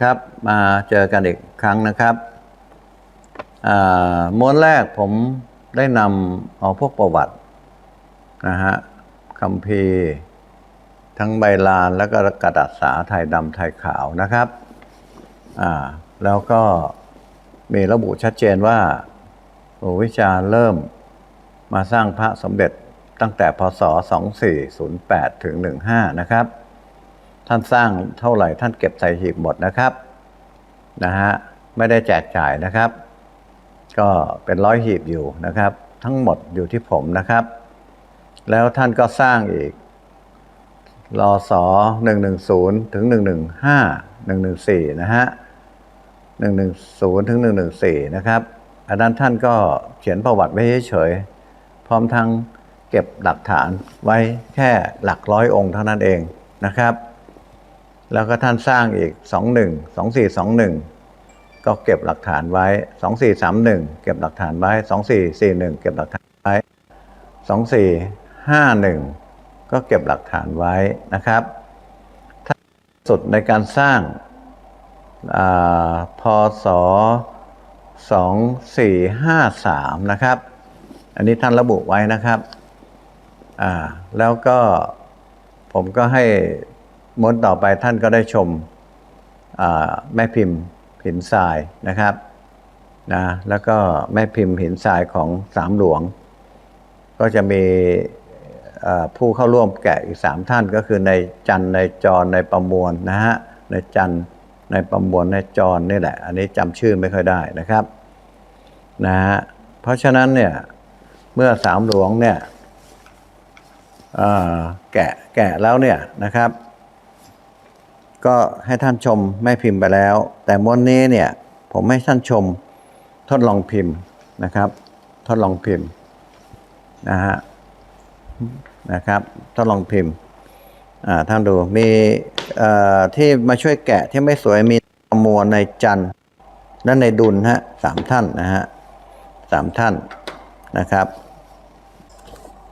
ครับมาเจอกันอีกครั้งนะครับม้วนแรกผมได้นำเอาพวกประวัตินะฮะคำพีทั้งใบลานแล้วก็กระดาษสาไทยดำไทยขาวนะครับแล้วก็มีระบุชัดเจนว่าหลวงวิชาเริ่มมาสร้างพระสมเด็จตั้งแต่พศ 2408 ถึง 15 นะครับ ท่านสร้างเท่าไหร่ ท่านเก็บใส่หีบหมดนะครับนะฮะไม่ได้แจกจ่ายนะครับ ก็เป็นร้อยหีบอยู่นะครับ ทั้งหมดอยู่ที่ผมนะครับ แล้วท่านก็สร้างอีกรอสอ110 ถึง 115 114 นะฮะ 110 ถึง 114 นะครับ อันนั้นท่านก็เขียนประวัติไว้เฉยๆ พร้อมทั้งเก็บหลักฐานไว้แค่หลักร้อยองค์เท่านั้นเองนะครับ แล้วก็ท่านสร้างอีก 21 2421 ก็เก็บหลักฐานไว้ 2431 เก็บหลักฐานไว้ 2441 เก็บหลักฐานไว้ 2451 ก็เก็บหลักฐานไว้นะครับท่านสุดในการสร้างอาพศ 2453 นะครับ อันนี้ท่านระบุไว้นะครับ แล้วก็ผมก็ให้ ม้วนต่อไปท่านก็ได้ชมแม่พิมพ์หินทรายนะครับนะแล้วก็แม่พิมพ์หินทรายของสามหลวง ก็จะมีผู้เข้าร่วมแกะอีกสามท่านก็คือในจันในจรในประมวลนะฮะในจันในประมวลในจรนี่แหละ อันนี้จำชื่อไม่ค่อยได้นะครับนะฮะเพราะฉะนั้นเนี่ยเมื่อสามหลวงเนี่ยแกะแกะแล้วเนี่ยนะครับ ก็ให้ท่านชมแม่พิมพ์ไปแล้ว แต่ม้วนนี้เนี่ยผมให้ท่านชมทดลองพิมพ์นะครับ ทดลองพิมพ์นะฮะนะครับทดลองพิมพ์อ่าท่านดูมีเอ่อที่มาช่วยแกะที่ไม่สวยมีมวลในจันทร์และในดุลฮะสามท่านนะฮะสามท่านนะครับ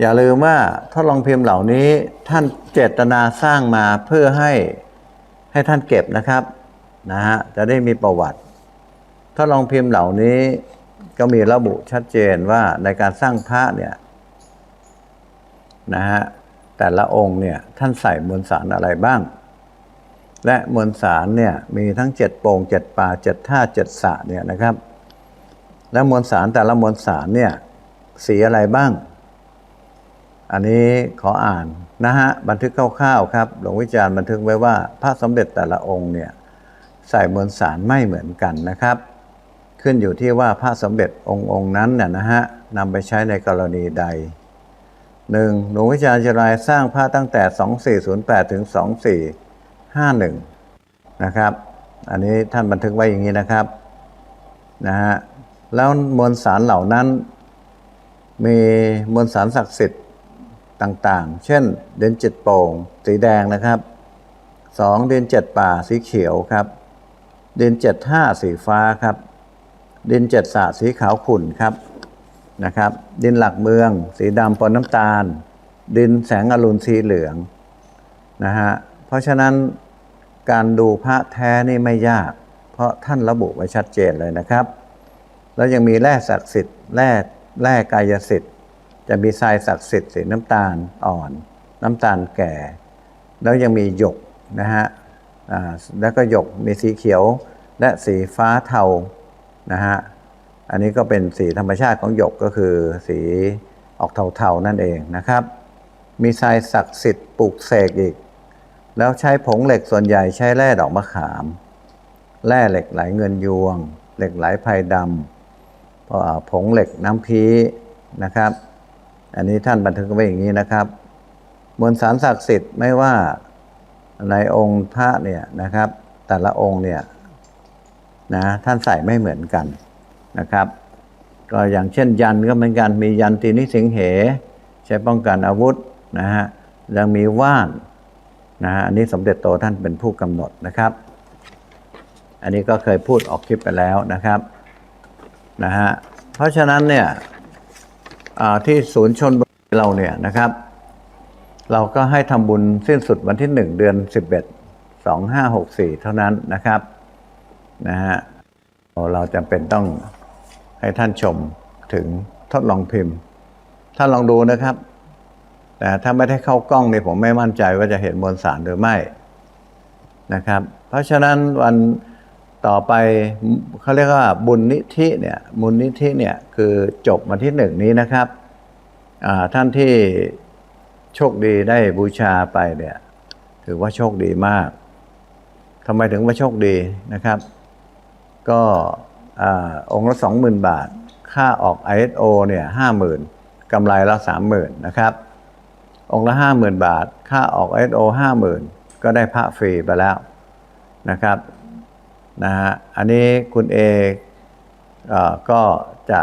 อย่าลืมว่าทดลองพิมพ์เหล่านี้ท่านเจตนาสร้างมาเพื่อให้ ให้ท่านเก็บนะครับนะฮะจะได้มีประวัติทดลองพิมพ์เหล่านี้ก็มีระบุชัดเจนว่าในการสร้างพระเนี่ยนะฮะแต่ละองค์เนี่ยท่านใส่มวลสารอะไรบ้าง และมวลสารเนี่ยมีทั้งเจ็ดโป่งเจ็ดป่าเจ็ดท่าเจ็ดสะเนี่ยนะครับ แล้วมวลสารแต่ละมวลสารเนี่ยสีอะไรบ้าง อันนี้ขออ่านนะฮะบันทึกคร่าวๆครับหลวงวิจารณ์บันทึกไว้ว่าพระสมเด็จแต่ละองค์เนี่ยใส่มวลสารไม่เหมือนกันนะครับ ขึ้นอยู่ที่ว่าพระสมเด็จองค์องค์นั้นเนี่ยนะฮะนำไปใช้ในกรณีใดหนึ่งหลวงวิจารณ์จรายสร้างพระตั้งแต่ 2408 ถึง 2451 นะครับ อันนี้ท่านบันทึกไว้อย่างนี้นะครับนะฮะแล้วมวลสารเหล่านั้นมีมวลสารศักดิ์สิทธิ์ ต่างๆ เช่น เดือนเจ็ดโป่งสีแดงนะครับสองเดือนเจ็ดป่าสีเขียวครับ เดือนเจ็ดห้าสีฟ้าครับ เดือนเจ็ดสะสีขาวขุ่นครับนะครับ ดินหลักเมือง สีดำปนน้ำตาล ดินแสงอรุณสีเหลืองนะฮะเพราะฉะนั้นการดูพระแท้นี่ไม่ยาก เพราะท่านระบุไว้ชัดเจนเลยนะครับ แล้วยังมีแร่ศักดิ์สิทธิ์แร่แร่กายสิทธิ์ จะมีทรายศักดิ์สิทธิ์สีน้ำตาลอ่อน น้ำตาลแก่ แล้วยังมีหยกนะฮะแล้วก็หยกมีสีเขียวและสีฟ้าเทานะฮะอันนี้ก็เป็นสีธรรมชาติของหยกก็คือสีออกเทาๆนั่นเองนะครับ มีทรายศักดิ์สิทธิ์ปลูกเสกอีก แล้วใช้ผงเหล็กส่วนใหญ่ใช้แร่ดอกมะขาม แร่เหล็กไหลเงินยวง เหล็กไหลไพรดำผงเหล็กน้ำพีนะครับ อันนี้ท่านบันทึกไว้อย่างนี้นะครับ มวลสารศักดิ์สิทธิ์ไม่ว่าในองค์พระเนี่ยนะครับ แต่ละองค์เนี่ยนะท่านใส่ไม่เหมือนกันนะครับ ก็อย่างเช่นยันก็เหมือนกันมียันตีนิสิงเห ใช้ป้องกันอาวุธนะฮะยังมีว่านนะฮะอันนี้สมเด็จโตท่านเป็นผู้กำหนดนะครับ อันนี้ก็เคยพูดออกคลิปไปแล้วนะครับนะฮะเพราะฉะนั้นเนี่ย ที่ศูนย์ชนบุรีเราเนี่ยนะครับ เราก็ให้ทำบุญสิ้นสุดวันที่1เดือน11 2564เท่านั้นนะครับนะฮะเราจำเป็นต้องให้ท่านชมถึงทดลองพิมพ์ ท่านลองดูนะครับ แต่ถ้าไม่ได้เข้ากล้องเนี่ยผมไม่มั่นใจว่าจะเห็นมวลสารหรือไม่นะครับ เพราะฉะนั้นวัน ต่อไปเขาเรียกว่าบุญนิธิเนี่ยบุญนิธิเนี่ยคือจบมาที่หนึ่งนี้นะครับท่านที่โชคดีได้บูชาไปเนี่ยถือว่าโชคดีมากทำไมถึงว่าโชคดีนะครับ ก็อองค์ละสองหมื่นบาท ค่าออก ISO เนี่ยห้าหมื่นกำไรละสามหมื่นนะครับ องค์ละห้าหมื่นบาท ค่าออก ISO ห้าหมื่นก็ได้พระฟรีไปแล้วนะครับ นะฮะอันนี้คุณเอเอ่อก็จะ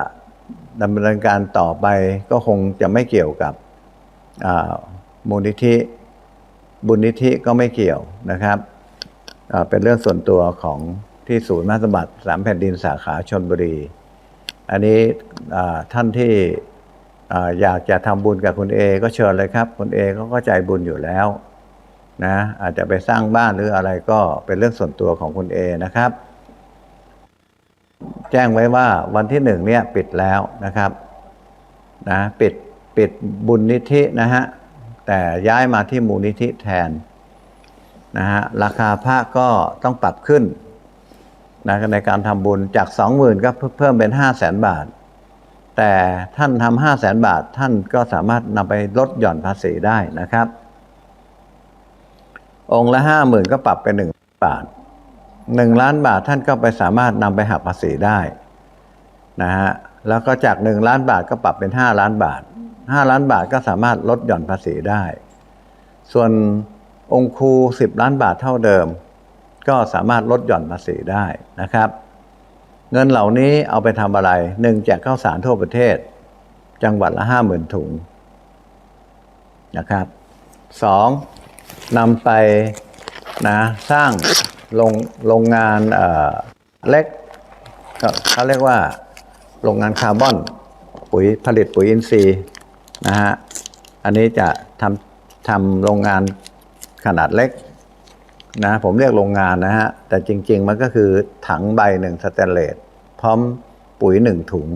ดำเนินการต่อไปก็คงจะไม่เกี่ยวกับมูลนิธิ บุญนิธิก็ไม่เกี่ยวนะครับเป็นเรื่องส่วนตัวของที่ศูนย์มาสบัติสามแผ่นดินสาขาชนบุรี อันนี้ท่านที่อ่าอยากจะทำบุญกับคุณเอก็เชิญเลยครับ คุณเอเขาก็ใจบุญอยู่แล้ว นะอาจจะไปสร้างบ้านหรืออะไรก็เป็นเรื่องส่วนตัวของคุณเอนะครับ แจ้งไว้ว่าวันที่หนึ่งเนี่ยปิดแล้วนะครับนะปิดปิดบุญนิธินะฮะแต่ย้ายมาที่มูลนิธิแทนนะฮะราคาพระก็ต้องปรับขึ้นนะในการทำบุญจากสองหมื่นก็เพิ่มเป็นห้าแสนบาท แต่ท่านทำห้าแสนบาทท่านก็สามารถนำไปลดหย่อนภาษีได้นะครับ องค์ละห้าหมื่นก็ปรับเป็นหนึ่งบาทหนึ่งล้านบาทท่านก็ไปสามารถนำไปหักภาษีได้นะฮะแล้วก็จากหนึ่งล้านบาทก็ปรับเป็นห้าล้านบาทห้าล้านบาทก็สามารถลดหย่อนภาษีได้ ส่วนองค์ครูสิบล้านบาทเท่าเดิม ก็สามารถลดหย่อนภาษีได้นะครับ เงินเหล่านี้เอาไปทำอะไรหนึ่งแจกข้าวสารทั่วประเทศ จังหวัดละห้าหมื่นถุงนะครับสอง นำไปนะสร้างโรงโรงงานเออเล็กก็เขาเรียกว่าโรงงานคาร์บอนปุ๋ยผลิตปุ๋ยอินทรีย์นะฮะอันนี้จะทำทำโรงงานขนาดเล็กนะผมเรียกโรงงานนะฮะ แต่จริง ๆ มันก็คือถังใบหนึ่งสแตนเลสพร้อมปุ๋ยหนึ่งถุง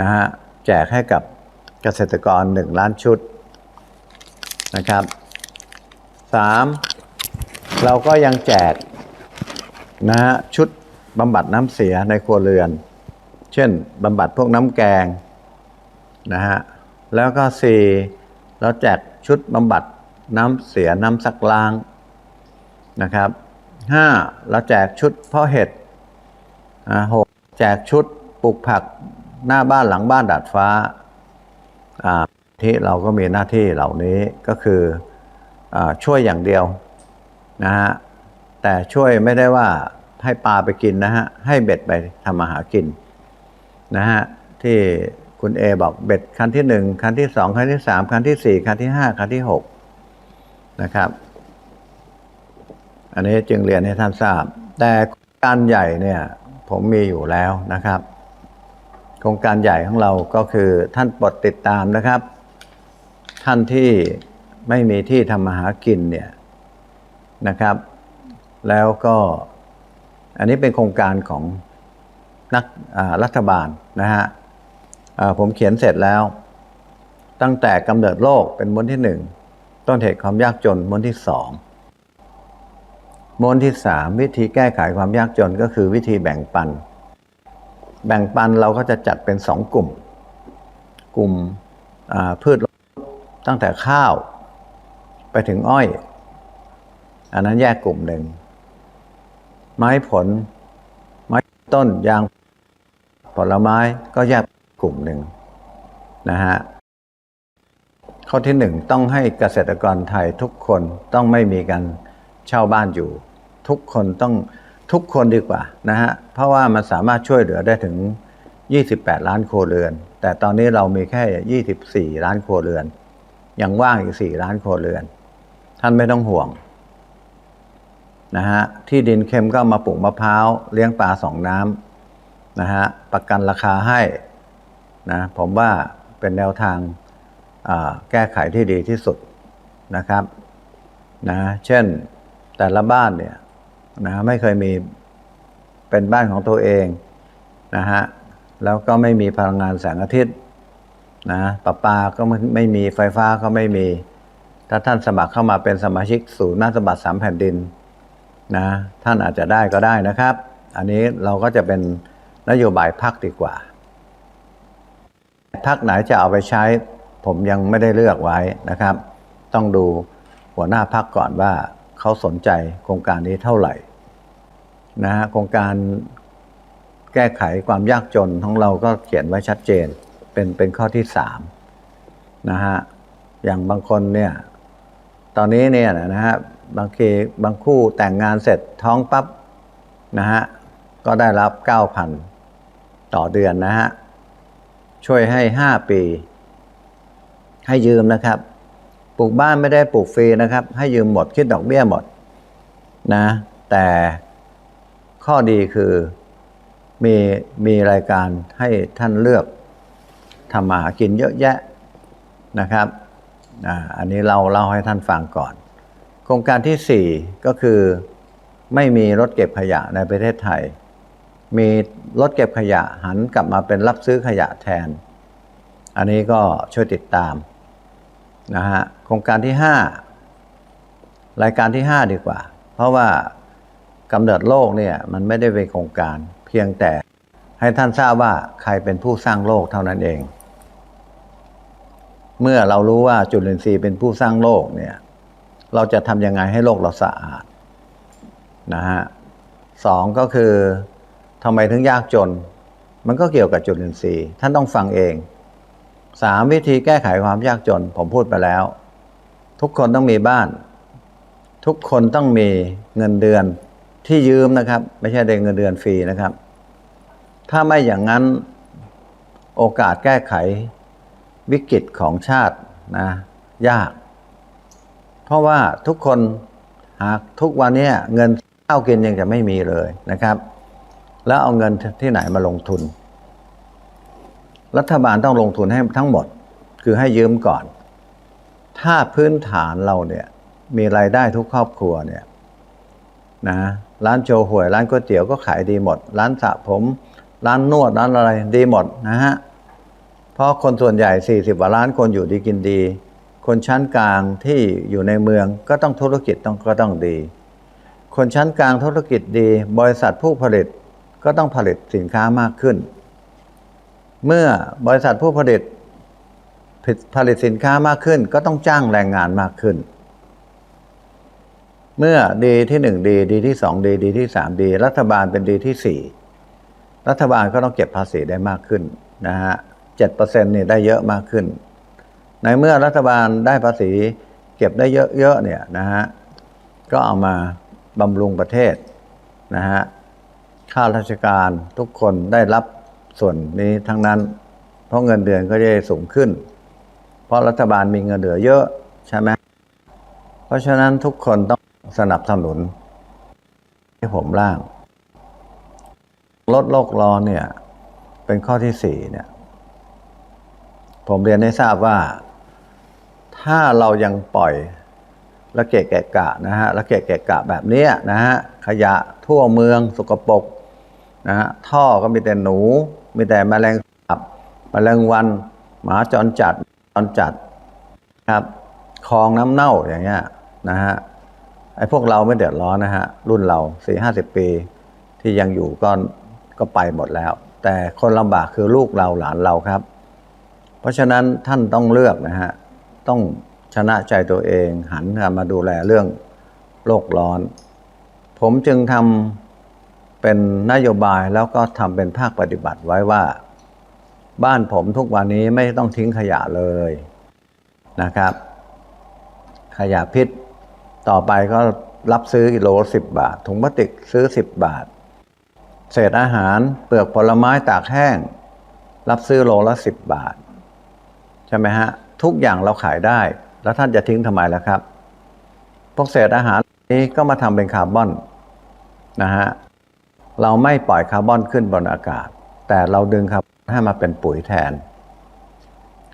นะฮะ แจกให้กับเกษตรกรหนึ่งล้านชุดนะครับ สามเราก็ยังแจกนะฮะชุดบำบัดน้ำเสียในครัวเรือน เช่นบำบัดพวกน้ำแกงนะฮะแล้วก็สี่เราแจกชุดบำบัดน้ำเสียน้ำซักล้างนะครับห้าเราแจกชุดเพาะเห็ดหกแจกชุดปลูกผักหน้าบ้านหลังบ้านดาดฟ้าที่เราก็มีหน้าที่เหล่านี้ก็คือ ช่วยอย่างเดียวนะฮะแต่ช่วยไม่ได้ว่าให้ปลาไปกินนะฮะให้เบ็ดไปทำมาหากินนะฮะที่คุณเอบอกเบ็ดคันที่หนึ่งคันที่สองคันที่สามคันที่สี่คันที่ห้าคันที่หกนะครับ อันนี้จึงเรียนให้ท่านทราบ แต่โครงการใหญ่เนี่ยผมมีอยู่แล้วนะครับ โครงการใหญ่ของเราก็คือท่านปดติดตามนะครับ ท่านที่ ไม่มีที่ทำมาหากินเนี่ยนะครับ แล้วก็อันนี้เป็นโครงการของนักรัฐบาลนะฮะผมเขียนเสร็จแล้ว ตั้งแต่กำเนิดโลกเป็นม้วนที่หนึ่งต้นเหตุความยากจนม้วนที่สองม้วนที่สามวิธีแก้ไขความยากจนก็คือวิธีแบ่งปัน แบ่งปันเราก็จะจัดเป็นสองกลุ่ม กลุ่มพืชตั้งแต่ข้าว ไปถึงอ้อย อันนั้นแยกกลุ่มหนึ่ง ไม้ผล ไม้ต้นยางผลไม้ก็แยกกลุ่มหนึ่งนะฮะข้อที่หนึ่งต้องให้เกษตรกรไทยทุกคนต้องไม่มีการเช่าบ้านอยู่ ทุกคนต้องทุกคนดีกว่านะฮะเพราะว่ามันสามารถช่วยเหลือได้ถึง 28 ล้านครัวเรือน แต่ตอนนี้เรามีแค่ 24 ล้านครัวเรือน ยังว่างอีก 4 ล้านครัวเรือน ท่านไม่ต้องห่วงนะฮะที่ดินเค็มก็มาปลูกมะพร้าวเลี้ยงปลาสองน้ำนะฮะประกันราคาให้นะผมว่าเป็นแนวทางแก้ไขที่ดีที่สุดนะครับนะเช่นแต่ละบ้านเนี่ยนะไม่เคยมีเป็นบ้านของตัวเองนะฮะแล้วก็ไม่มีพลังงานแสงอาทิตย์นะประปาก็ไม่ไม่มีไฟฟ้าก็ไม่มี ถ้าท่านสมัครเข้ามาเป็นสมาชิกศูนย์นาฏบัตรสามแผ่นดินนะท่านอาจจะได้ก็ได้นะครับ อันนี้เราก็จะเป็นนโยบายพักดีกว่าพักไหนจะเอาไปใช้ ผมยังไม่ได้เลือกไว้นะครับ ต้องดูหัวหน้าพักก่อนว่าเขาสนใจโครงการนี้เท่าไหร่นะฮะโครงการแก้ไขความยากจนของเราก็เขียนไว้ชัดเจน เป็นเป็นข้อที่สามนะฮะอย่างบางคนเนี่ย อนนี้เนี่ยนะฮะบางทีบางคู่แต่งงานเสร็จท้องปั๊บนะฮะก็ได้รับ 9,000 ต่อเดือนนะฮะช่วยให้ห้าปี ให้ยืมนะครับ ปลูกบ้านไม่ได้ปลูกฟรีนะครับ ให้ยืมหมดคิดดอกเบี้ยหมดนะแต่ข้อดีคือมีมีรายการให้ท่านเลือกทำมาหากินเยอะแยะนะครับ อันนี้เราเล่าให้ท่านฟังก่อน โครงการที่สี่ก็คือไม่มีรถเก็บขยะในประเทศไทย มีรถเก็บขยะหันกลับมาเป็นรับซื้อขยะแทน อันนี้ก็ช่วยติดตามนะฮะโครงการที่ 5 รายการที่ 5 ดีกว่า เพราะว่ากำเนิดโลกเนี่ยมันไม่ได้เป็นโครงการเพียงแต่ให้ท่านทราบว่าใครเป็นผู้สร้างโลกเท่านั้นเอง เมื่อเรารู้ว่าจุลินทรีย์เป็นผู้สร้างโลกเนี่ย เราจะทำยังไงให้โลกเราสะอาดนะฮะสองก็คือทำไมถึงยากจน มันก็เกี่ยวกับจุลินทรีย์ ท่านต้องฟังเองสามวิธีแก้ไขความยากจน ผมพูดไปแล้ว ทุกคนต้องมีบ้าน ทุกคนต้องมีเงินเดือนที่ยืมนะครับ ไม่ใช่ได้เงินเดือนฟรีนะครับ ถ้าไม่อย่างนั้นโอกาสแก้ไข วิกฤตของชาตินะยาก เพราะว่าทุกคนหากทุกวันนี้เงินข้าวกินยังจะไม่มีเลยนะครับ แล้วเอาเงินที่ไหนมาลงทุน รัฐบาลต้องลงทุนให้ทั้งหมด คือให้ยืมก่อน ถ้าพื้นฐานเราเนี่ยมีรายได้ทุกครอบครัวเนี่ยนะร้านโจห่วย ร้านก๋วยเตี๋ยวก็ขายดีหมด ร้านสระผม ร้านนวดร้านอะไรดีหมดนะฮะ ราะคนส่วนใหญ่ 40กว่าล้านคนอยู่ดีกินดี คนชั้นกลางที่อยู่ในเมืองก็ต้องธุรกิจต้องก็ต้องดี คนชั้นกลางธุรกิจดี บริษัทผู้ผลิตก็ต้องผลิตสินค้ามากขึ้น เมื่อบริษัทผู้ผลิตผลิตสินค้ามากขึ้น ก็ต้องจ้างแรงงานมากขึ้น เมื่อดีที่หนึ่งดีดีที่สองดีดีที่สามดี รัฐบาลเป็นดีที่สี่รัฐบาลก็ต้องเก็บภาษีได้มากขึ้นนะฮะ เจ็ดเปอร์เซ็นต์นี่ได้เยอะมากขึ้น ในเมื่อรัฐบาลได้ภาษีเก็บได้เยอะๆเนี่ยนะฮะก็เอามาบำรุงประเทศนะฮะข้าราชการทุกคนได้รับส่วนนี้ทั้งนั้น เพราะเงินเดือนก็จะสูงขึ้น เพราะรัฐบาลมีเงินเหลือเยอะใช่ไหมเพราะฉะนั้นทุกคนต้องสนับสนุนที่ผมร่าง ลดโลกร้อนเนี่ย เป็นข้อที่สี่เนี่ย ผมเรียนให้ทราบว่า ถ้าเรายังปล่อยละเกะแกะกะนะฮะละเกะแกะกะแบบนี้นะฮะขยะทั่วเมืองสกปรกนะฮะท่อก็มีแต่หนู มีแต่แมลงสาบแมลงวัน หมาจรจัดจรจัดครับคลองน้ำเน่าอย่างเงี้ยนะฮะไอ้พวกเราไม่เดือดร้อนนะฮะรุ่นเราสี่ห้าสิบปี ที่ยังอยู่ก็ก็ไปหมดแล้ว แต่คนลำบากคือลูกเราหลานเราครับ เพราะฉะนั้นท่านต้องเลือกนะฮะ ต้องชนะใจตัวเองหันมาดูแลเรื่องโลกร้อน ผมจึงทำเป็นนโยบายแล้วก็ทำเป็นภาคปฏิบัติไว้ว่า บ้านผมทุกวันนี้ไม่ต้องทิ้งขยะเลยนะครับ ขยะพิษต่อไปก็รับซื้อกิโลสิบบาท ถุงพลาสติกซื้อสิบบาท เศษอาหารเปลือกผลไม้ตากแห้ง รับซื้อโลละสิบบาท ใช่ไหมฮะ ทุกอย่างเราขายได้ แล้วท่านจะทิ้งทำไมล่ะครับ พวกเศษอาหารนี้ก็มาทำเป็นคาร์บอนนะฮะ เราไม่ปล่อยคาร์บอนขึ้นบนอากาศ แต่เราดึงคาร์บอนให้มาเป็นปุ๋ยแทน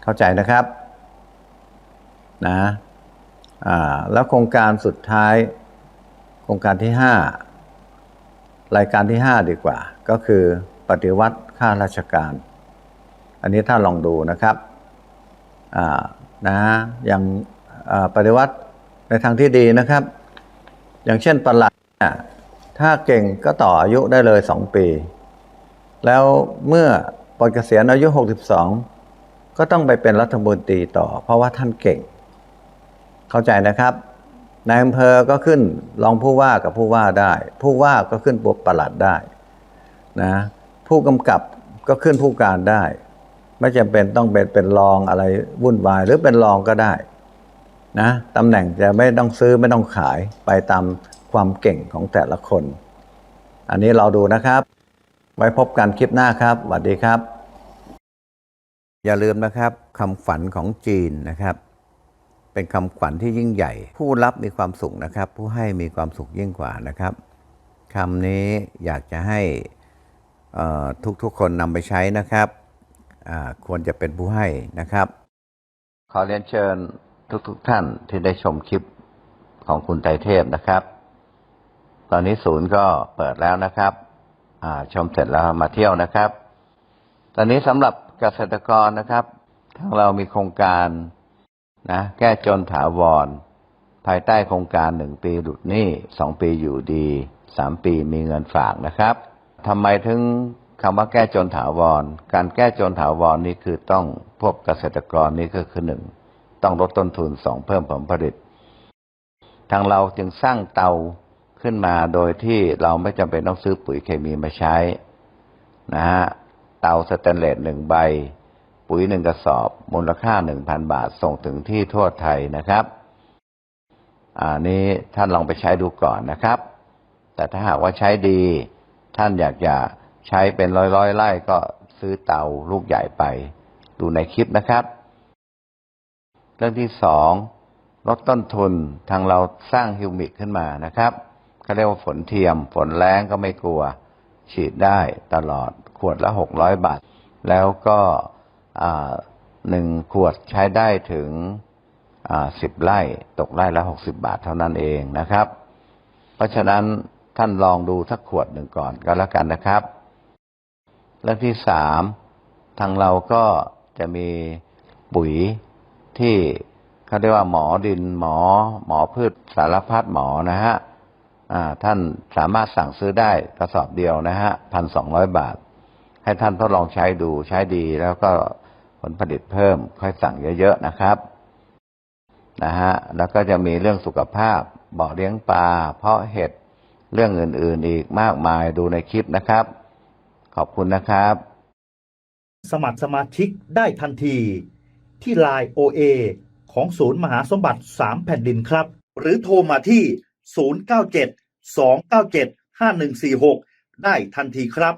เข้าใจนะครับนะอ่าแล้วโครงการสุดท้าย โครงการที่ห้ารายการที่ 5 ดีกว่า ก็คือปฏิวัติข้าราชการ อันนี้ถ้านลองดูนะครับ นะอย่างปฏิวัติในทางที่ดีนะครับ อย่างเช่นประหลัดเนี่ยถ้าเก่งก็ต่ออายุได้เลย 2 ปี แล้วเมื่อปลดเกษียณอายุ 62 ก็ต้องไปเป็นรัฐมนตรีต่อ เพราะว่าท่านเก่ง เข้าใจนะครับนายอำเภอก็ขึ้นรองผู้ว่ากับผู้ว่าได้ ผู้ว่าก็ขึ้นปประหลัดได้นะผู้กำกับก็ขึ้นผู้การได้ ไม่จำเป็นต้องเป็นเป็นรองอะไรวุ่นวาย หรือเป็นรองก็ได้นะตำแหน่งจะไม่ต้องซื้อไม่ต้องขายไปตามความเก่งของแต่ละคน อันนี้เราดูนะครับ ไว้พบกันคลิปหน้าครับสวัสดีครับ อย่าลืมนะครับคำขวัญของจีนนะครับ เป็นคำขวัญที่ยิ่งใหญ่ ผู้รับมีความสุขนะครับ ผู้ให้มีความสุขยิ่งกว่านะครับคำนี้อยากจะให้ทุกๆคนนำไปใช้นะครับ ควรจะเป็นผู้ให้นะครับ ขอเรียนเชิญทุกๆท่านที่ได้ชมคลิปของคุณไตเทพนะครับ ตอนนี้ศูนย์ก็เปิดแล้วนะครับชมเสร็จแล้วมาเที่ยวนะครับ ตอนนี้สำหรับเกษตรกรนะครับ ทางเรามีโครงการนะแก้จนถาวร ภายใต้โครงการหนึ่งปีหลุดหนี้สองปีอยู่ดีสามปีมีเงินฝากนะครับทำไมถึง คำว่าแก้จนถาวร การแก้จนถาวรนี้คือต้องพวกเกษตรกรนี้ก็คือหนึ่งต้องลดต้นทุนสองเพิ่มผลผลิต ทางเราจึงสร้างเตาขึ้นมาโดยที่เราไม่จำเป็นต้องซื้อปุ๋ยเคมีมาใช้นะฮะเตาสแตนเลสหนึ่งใบ ปุ๋ยหนึ่งกระสอบ มูลค่าหนึ่งพันบาทส่งถึงที่ทั่วไทยนะครับอ่านี้ท่านลองไปใช้ดูก่อนนะครับ แต่ถ้าหากว่าใช้ดีท่านอยากจะ ใช้เป็นร้อยร้อยๆไร่ก็ซื้อเตาลูกใหญ่ไป ดูในคลิปนะครับ เรื่องที่สองลดต้นทุนทางเราสร้างฮิวมิกขึ้นมานะครับเขาเรียกว่าฝนเทียม ฝนแรงก็ไม่กลัว ฉีดได้ตลอดขวดละหกร้อยบาท แล้วก็หนึ่งขวดใช้ได้ถึงสิบไร่ตกไร่ละหกสิบาทเท่านั้นเองนะครับ เพราะฉะนั้นท่านลองดูสักขวดหนึ่งก่อนก็แล้วกันนะครับ เรื่องที่สามทางเราก็จะมีปุ๋ยที่เขาเรียกว่าหมอดินหมอ หมอพืชสารพัดหมอนะฮะท่านสามารถสั่งซื้อได้กระสอบเดียวนะฮะพันสองร้อยบาท ให้ท่านทดลองใช้ดูใช้ดีแล้วก็ผลผลิตเพิ่มค่อยสั่งเยอะๆนะครับนะฮะแล้วก็จะมีเรื่องสุขภาพบ่อเลี้ยงปลาเพาะเห็ดเรื่องอื่นๆอีกมากมายดูในคลิปนะครับ ขอบคุณนะครับ สมัครสมาชิกได้ทันที ที่ Line OA ของศูนย์มหาสมบัติ 3 แผ่นดินครับ หรือโทรมาที่ 097 297 5146 ได้ทันทีครับ